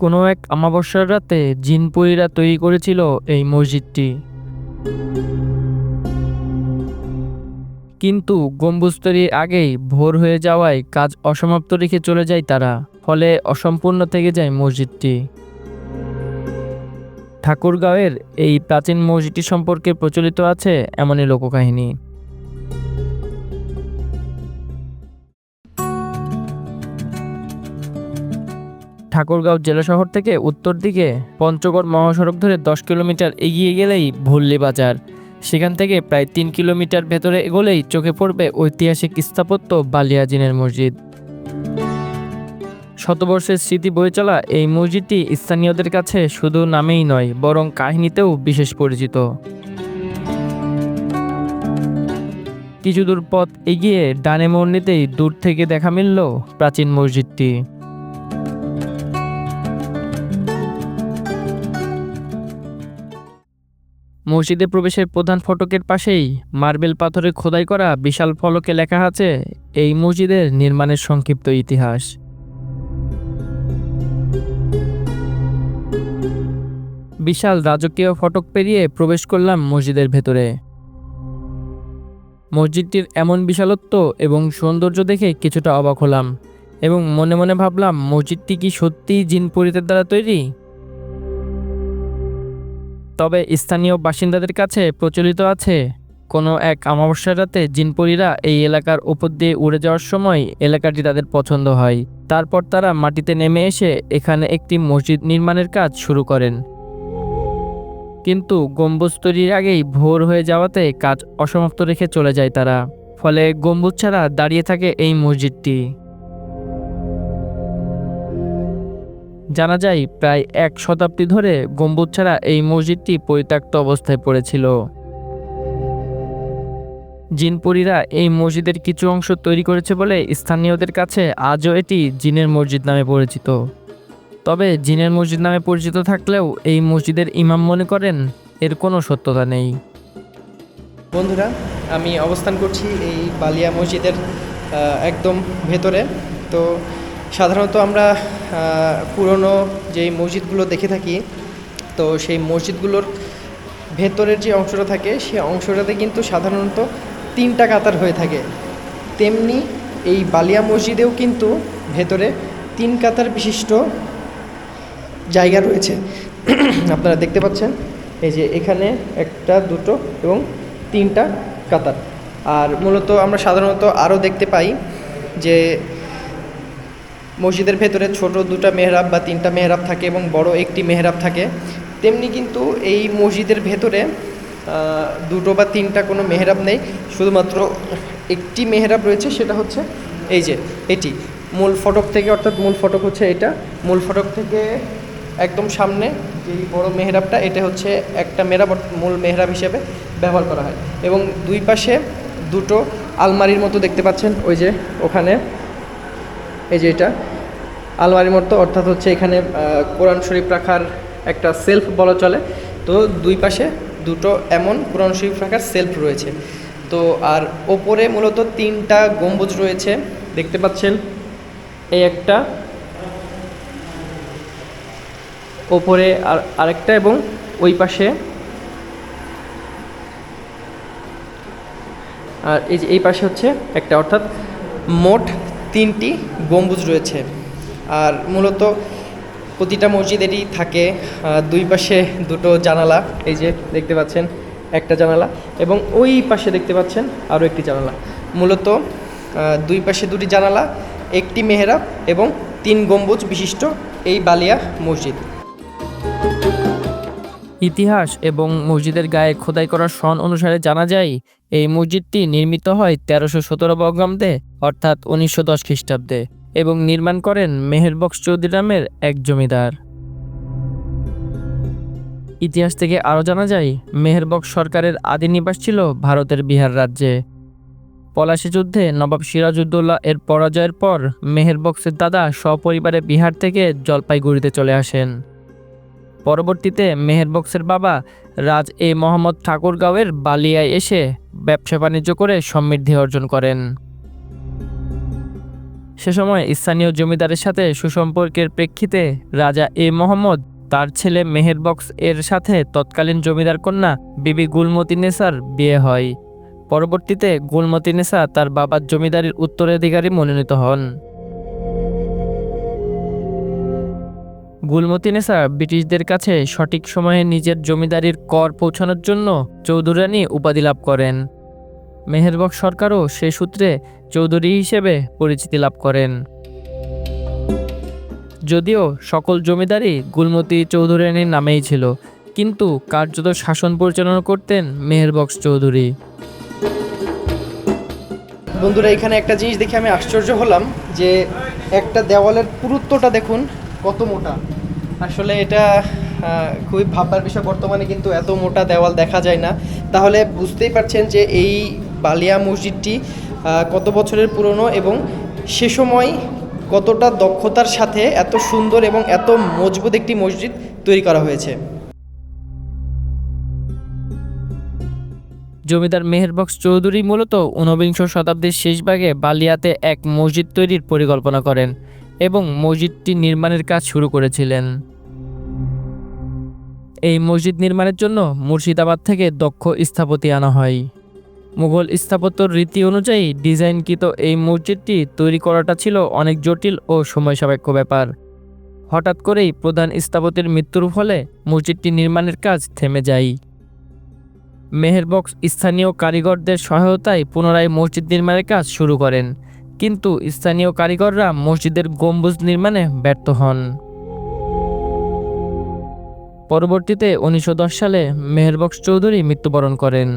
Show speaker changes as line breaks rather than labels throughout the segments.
কোনো এক অমাবস্যার রাতে জিনপুরীরা তৈরি করেছিল এই মসজিদটি। কিন্তু গম্বুজ তৈরির আগেই ভোর হয়ে যাওয়ায় কাজ অসমাপ্ত রেখে চলে যায় তারা, ফলে অসম্পূর্ণ থেকে যায় মসজিদটি। ঠাকুরগাঁওয়ের এই প্রাচীন মসজিদটি সম্পর্কে প্রচলিত আছে এমনই লোককাহিনী। ঠাকুরগাঁও জেলা শহর থেকে উত্তর দিকে পঞ্চগড় মহাসড়ক ধরে দশ কিলোমিটার এগিয়ে গেলেই ভল্লি বাজার। সেখান থেকে প্রায় তিন কিলোমিটার ভেতরে এগোলেই চোখে পড়বে ঐতিহাসিক স্থাপত্য বালিয়াজিনের মসজিদ। শতবর্ষের স্মৃতি বয়ে চলা এই মসজিদটি স্থানীয়দের কাছে শুধু নামেই নয়, বরং কাহিনীতেও বিশেষ পরিচিত। কিছু দূর পথ এগিয়ে ডানে মোড় নিতেই দূর থেকে দেখা মিলল প্রাচীন মসজিদটি। মসজিদে প্রবেশের প্রধান ফটকের পাশেই মার্বেল পাথরে খোদাই করা বিশাল ফলকে লেখা আছে, এই মসজিদের নির্মাণের সংক্ষিপ্ত ইতিহাস। বিশাল রাজকীয় ফটক পেরিয়ে প্রবেশ করলাম মসজিদের ভেতরে। মসজিদটির এমন বিশালত্ব এবং সৌন্দর্য দেখে কিছুটা অবাক হলাম এবং মনে মনে ভাবলাম, মসজিদটি কি সত্যিই জিন পরিতের দ্বারা তৈরি? তবে স্থানীয় বাসিন্দাদের কাছে প্রচলিত আছে, কোনো এক অমাবস্যার রাতে জিনপরীরা এই এলাকার উপর দিয়ে উড়ে যাওয়ার সময় এলাকাটি তাদের পছন্দ হয়। তারপর তারা মাটিতে নেমে এসে এখানে একটি মসজিদ নির্মাণের কাজ শুরু করেন। কিন্তু গম্বুজ তৈরির আগেই ভোর হয়ে যাওয়াতে কাজ অসমাপ্ত রেখে চলে যায় তারা। ফলে গম্বুজ ছাড়া দাঁড়িয়ে থাকে এই মসজিদটি। জানা যায়, প্রায় এক শতাব্দী ধরে গম্বুজ ছাড়া এই মসজিদটি পরিত্যক্ত অবস্থায় পড়েছিল। জিনপুরীরা এই মসজিদের কিছু অংশ তৈরি করেছে বলে স্থানীয়দের কাছে আজও এটি জিনের মসজিদ নামে পরিচিত। তবে জিনের মসজিদ নামে পরিচিত থাকলেও এই মসজিদের ইমাম মনে করেন এর কোনো সত্যতা নেই।
বন্ধুরা, আমি অবস্থান করছি এই বালিয়া মসজিদের একদম ভেতরে। তো সাধারণত আমরা পুরনো যেই মসজিদগুলো দেখে থাকি, তো সেই মসজিদগুলোর ভেতরের যে অংশটা থাকে সেই অংশটাতে কিন্তু সাধারণত তিনটা কাতার হয়ে থাকে। তেমনি এই বালিয়া মসজিদেও কিন্তু ভেতরে তিন কাতার বিশিষ্ট জায়গা রয়েছে। আপনারা দেখতে পাচ্ছেন, এই যে এখানে একটা, দুটো এবং তিনটা কাতার। আর মূলত আমরা সাধারণত আরও দেখতে পাই যে মসজিদের ভেতরে ছোট দুটা মেহরাব বা তিনটা মেহরাব থাকে এবং বড় একটি মেহরাব থাকে। তেমনি কিন্তু এই মসজিদের ভেতরে দুটো বা তিনটা কোনো মেহরাব নেই। শুধুমাত্র একটি মেহরাব রয়েছে, সেটা হচ্ছে এই যে এটি। মূল ফটক থেকে, অর্থাৎ মূল ফটক হচ্ছে এটা। মূল ফটক থেকে একদম সামনে যেই বড় মেহরাবটা, এটা হচ্ছে একটা মেহরাব মূল মেহরাব হিসেবে ব্যবহার করা হয়। এবং দুই পাশে দুটো আলমারির মতো দেখতে পাচ্ছেন, ওই যে ওখানে। এই যে এটা। আলমারির মতো, অর্থাৎ হচ্ছে এখানে কোরআন শরীফ রাখার একটা সেলফ বলা চলে। তো দুই পাশে দুটো এমন কোরআন শরীফ রাখার সেলফ রয়েছে। তো আর ওপরে মূলত তিনটা গম্বুজ রয়েছে। দেখতে পাচ্ছেন, এই একটা, ওপরে আর আরেকটা এবং ওই পাশে, আর এই যে এই পাশে হচ্ছে একটা, অর্থাৎ মোট তিনটি গম্বুজ রয়েছে। আর মূলত প্রতিটা মসজিদেরই থাকে দুই পাশে দুটো জানালা, এই যে দেখতে পাচ্ছেন, একটা জানালা এবং ওই পাশে দেখতে পাচ্ছেন আরও একটি জানালা। মূলত দুই পাশে দুটি জানালা, একটি মেহরাব এবং তিন গম্বুজ বিশিষ্ট এই বালিয়া মসজিদ।
ইতিহাস এবং মসজিদের গায়ে খোদাই করা সন অনুসারে জানা যায়, এই মসজিদটি নির্মিত হয় তেরোশো সতেরো বগ্রামদে অর্থাৎ উনিশশো দশ খ্রিস্টাব্দে। এবং নির্মাণ করেন মেহেরবক্স চৌধুরী নামের এক জমিদার। ইতিহাস থেকে আরও জানা যায় মেহেরবক্স সরকারের আদি নিবাস ছিল ভারতের বিহার রাজ্যে। পলাশী যুদ্ধে নবাব সিরাজউদ্দৌলা এর পরাজয়ের পর মেহেরবক্সের দাদা সপরিবারে বিহার থেকে জলপাইগুড়িতে চলে আসেন। পরবর্তীতে মেহেরবক্সের বাবা রাজ এ মোহাম্মদ ঠাকুরগাঁওয়ের বালিয়ায় এসে ব্যবসা বাণিজ্য করে সমৃদ্ধি অর্জন করেন। সে সময় স্থানীয় জমিদারের সাথে সুসম্পর্কের প্রেক্ষিতে রাজা এ. মোহাম্মদ, তার ছেলে মেহের মেহেরবক্স এর সাথে তৎকালীন জমিদার কন্যা বিবি গুলমতি নেসার বিয়ে হয়। পরবর্তীতে গুলমতি নেসা তার বাবার জমিদারির উত্তরাধিকারী মনোনীত হন। গুলমতি নেসা ব্রিটিশদের কাছে সঠিক সময়ে নিজের জমিদারির কর পৌঁছানোর জন্য চৌধুরানী উপাধি লাভ করেন। মেহেরবক সরকারও সে সূত্রে চৌধুরী হিসেবে পরিচিতি লাভ করেন। যদিও সকল জমিদারি গুলমতি চৌধুরানীর নামেই ছিল, কিন্তু কার্যত শাসন পরিচালনা করতেন মেহেরবক্স চৌধুরী।
বন্ধুরা, এখানে একটা জিনিস দেখে আমি আশ্চর্য হলাম যে একটা দেওয়ালের পুরুত্বটা দেখুন, কত মোটা। আসলে এটা খুবই ভাববার বিষয়, বর্তমানে কিন্তু এত মোটা দেওয়াল দেখা যায় না। তাহলে বুঝতেই পারছেন যে এই বালিয়া মসজিদটি কত বছরের পুরনো এবং সে সময় কতটা দক্ষতার সাথে এত সুন্দর এবং এত মজবুত একটি মসজিদ তৈরি করা হয়েছে।
জমিদার মেহেরবক্স চৌধুরী মূলত ঊনবিংশ শতাব্দীর শেষভাগে বালিয়াতে এক মসজিদ তৈরির পরিকল্পনা করেন এবং মসজিদটি নির্মাণের কাজ শুরু করেছিলেন। এই মসজিদ নির্মাণের জন্য মুর্শিদাবাদ থেকে দক্ষ স্থাপতি আনা হয়। মুঘল স্থাপত্যর রীতি অনুযায়ী ডিজাইনকৃত এই মসজিদটি তৈরি করাটা ছিল অনেক জটিল ও সময় সাপেক্ষ ব্যাপার। হঠাৎ করেই প্রধান স্থপতির মৃত্যুর ফলে মসজিদটি নির্মাণের কাজ থেমে যায়। মেহেরবক্স স্থানীয় কারিগরদের সহায়তায় পুনরায় মসজিদ নির্মাণের কাজ শুরু করেন, কিন্তু স্থানীয় কারিগররা মসজিদের গম্বুজ নির্মাণে ব্যর্থ হন। পরবর্তীতে উনিশশো দশ সালে মেহেরবক্স চৌধুরী মৃত্যুবরণ করেন।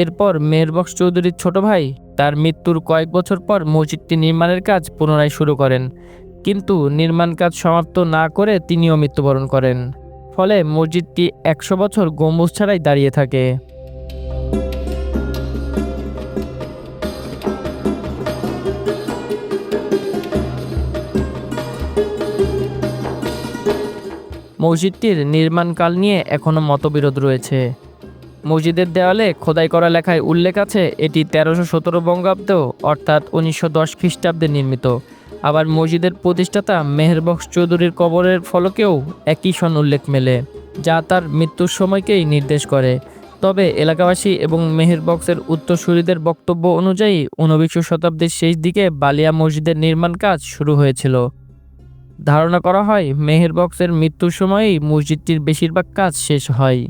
এরপর মেহেরবক্স চৌধুরীর ছোট ভাই তার মৃত্যুর কয়েক বছর পর মসজিদটি নির্মাণের কাজ পুনরায় শুরু করেন। কিন্তু নির্মাণ কাজ সমাপ্ত না করে তিনিও মৃত্যুবরণ করেন। ফলে মসজিদটি একশো বছর গম্বুজ ছাড়াই দাঁড়িয়ে থাকে। মসজিদটির নির্মাণকাল নিয়ে এখনও মতবিরোধ রয়েছে। মসজিদের দেওয়ালে খোদাই করা লেখায় উল্লেখ আছে, এটি তেরোশো সতেরো বঙ্গাব্দ, অর্থাৎ উনিশশো দশ খ্রিস্টাব্দে নির্মিত। আবার মসজিদের প্রতিষ্ঠাতা মেহেরবক্স চৌধুরীর কবরের ফলকেও একই সন উল্লেখ মেলে, যা তার মৃত্যুর সময়কেই নির্দেশ করে। তবে এলাকাবাসী এবং মেহেরবক্সের উত্তরসূরিদের বক্তব্য অনুযায়ী ঊনবিংশ শতাব্দীর শেষ দিকে বালিয়া মসজিদের নির্মাণ কাজ শুরু হয়েছিল। ধারণা করা হয় মেহেরবক্সের মৃত্যুর সময়েই মসজিদটির বেশিরভাগ কাজ শেষ হয়।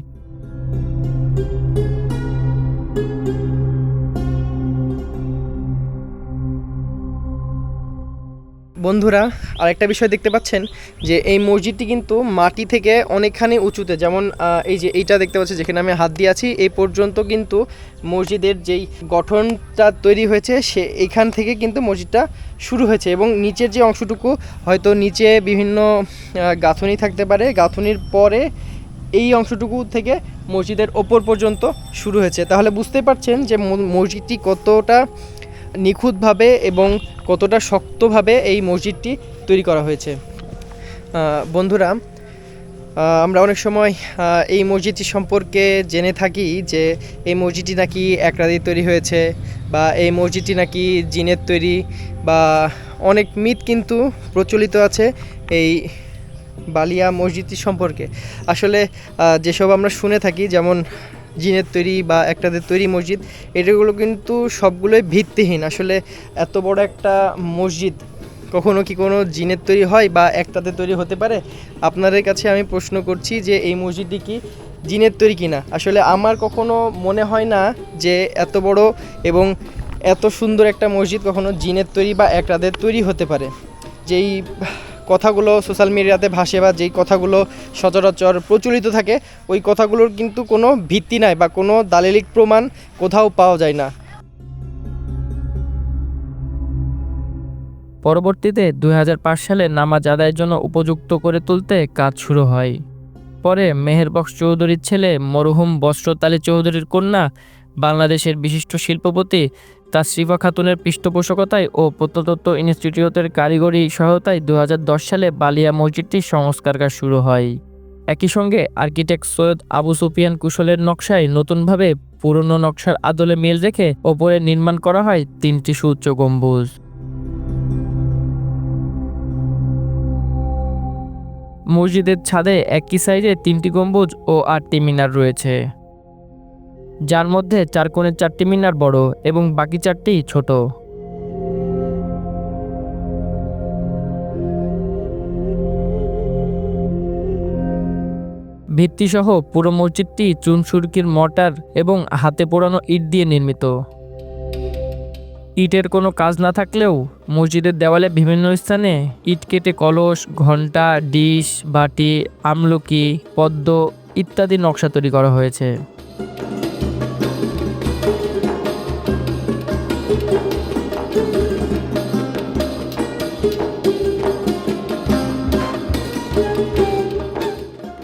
বন্ধুরা, আরেকটা বিষয় দেখতে পাচ্ছেন যে এই মসজিদটি কিন্তু মাটি থেকে অনেকখানি উঁচুতে, যেমন এই যে এইটা দেখতে পাচ্ছি যেখানে আমি হাত দিয়ে আছি, এই পর্যন্ত কিন্তু মসজিদের যেই গঠনটা তৈরি হয়েছে, সে এখান থেকে কিন্তু মসজিদটা শুরু হয়েছে এবং নিচের যে অংশটুকু হয়তো নিচে বিভিন্ন গাঁথনি থাকতে পারে, গাঁথনির পরে এই অংশটুকু থেকে মসজিদের ওপর পর্যন্ত শুরু হয়েছে। তাহলে বুঝতে পারছেন যে মসজিদটি কতটা নিখুঁতভাবে এবং কতটা শক্তভাবে এই মসজিদটি তৈরি করা হয়েছে। বন্ধুরা আমরা অনেক সময় এই মসজিদটি সম্পর্কে জেনে থাকি যে এই মসজিদটি নাকি এক রাতে তৈরি হয়েছে বা এই মসজিদটি নাকি জিনের তৈরি বা অনেক মিথ কিন্তু প্রচলিত আছে এই বালিয়া মসজিদটি সম্পর্কে। আসলে যেসব আমরা শুনে থাকি, যেমন জিনের তৈরি বা একটাদের তৈরি মসজিদ, এটাগুলো কিন্তু সবগুলোই ভিত্তিহীন। আসলে এত বড় একটা মসজিদ, কখনো কি কোনো জিনের তৈরি হয় বা একটাতে তৈরি হতে পারে? আপনাদের কাছে আমি প্রশ্ন করছি যে এই মসজিদটি কি জিনের তৈরি কিনা? আসলে আমার কখনো মনে হয় না যে এত বড় এবং এত সুন্দর একটা মসজিদ কখনো জিনের তৈরি বা একটাদের তৈরি হতে পারে। যেই কথাগুলো সোশ্যাল মিডিয়াতে ভাসে বা যেই কথাগুলো সচরাচর প্রচলিত থাকে, ওই কথাগুলোর কিন্তু কোনো ভিত্তি নাই বা কোনো দালিলিক প্রমাণ কোথাও পাওয়া যায় না।
পরবর্তীতে দুই হাজার পাঁচ সালে নামাজ আদায়ের জন্য উপযুক্ত করে তুলতে কাজ শুরু হয়। পরে মেহেরবক্স চৌধুরীর ছেলে মরহুম বস্ত্রতালী চৌধুরীর কন্যা বাংলাদেশের বিশিষ্ট শিল্পপতি তাসরিফা খাতুনের পৃষ্ঠপোষকতায় ও প্রত্নতত্ত্ব ইনস্টিটিউটের কারিগরি সহায়তায় দু হাজার দশ সালে বালিয়া মসজিদটির সংস্কার কাজ শুরু হয়। একই সঙ্গে আর্কিটেক্ট সৈয়দ আবু সুফিয়ান কুশলের নকশায় নতুনভাবে পুরনো নকশার আদলে মিল রেখে ওপরে নির্মাণ করা হয় তিনটি সুউচ্চ গম্বুজ। মসজিদের ছাদে একই সাইজে তিনটি গম্বুজ ও আটটি মিনার রয়েছে। যার মধ্যে চার কোণের চারটি মিনার বড় এবং বাকি চারটি ছোট। ভিত্তিসহ পুরো মসজিদটি চুনসুরকির মর্টার এবং হাতে পোড়ানো ইট দিয়ে নির্মিত। ইটের কোনো কাজ না থাকলেও মসজিদের দেওয়ালে বিভিন্ন স্থানে ইট কেটে কলস, ঘণ্টা, ডিশ, বাটি, আমলকি, পদ্ম ইত্যাদি নকশা তৈরি করা হয়েছে।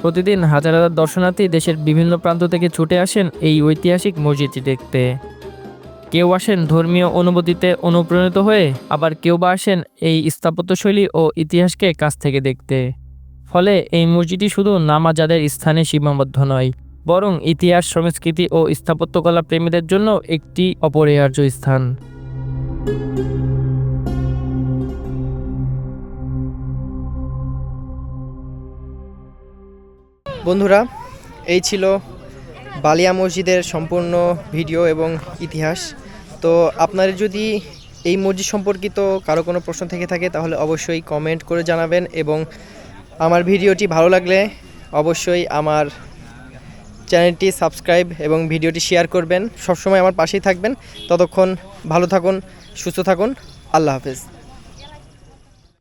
প্রতিদিন হাজার হাজার দর্শনার্থী দেশের বিভিন্ন প্রান্ত থেকে ছুটে আসেন এই ঐতিহাসিক মসজিদটি দেখতে। কেউ আসেন ধর্মীয় অনুভূতিতে অনুপ্রাণিত হয়ে, আবার কেউ বা আসেন এই স্থাপত্যশৈলী ও ইতিহাসকে কাছ থেকে দেখতে। ফলে এই মসজিদটি শুধু নামাজাদের স্থানে সীমাবদ্ধ নয়, বরং ইতিহাস, সংস্কৃতি ও স্থাপত্যকলা প্রেমীদের জন্য একটি অপরিহার্য স্থান।
বন্ধুরা, এই ছিল বালিয়া মসজিদের সম্পূর্ণ ভিডিও এবং ইতিহাস। তো আপনাদের যদি এই মসজিদ সম্পর্কিত কারও কোনো প্রশ্ন থেকে থাকে, তাহলে অবশ্যই কমেন্ট করে জানাবেন এবং আমার ভিডিওটি ভালো লাগলে অবশ্যই আমার চ্যানেলটি সাবস্ক্রাইব এবং ভিডিওটি শেয়ার করবেন। সবসময় আমার পাশেই থাকবেন। ততক্ষণ ভালো থাকুন, সুস্থ থাকুন। আল্লাহ হাফেজ।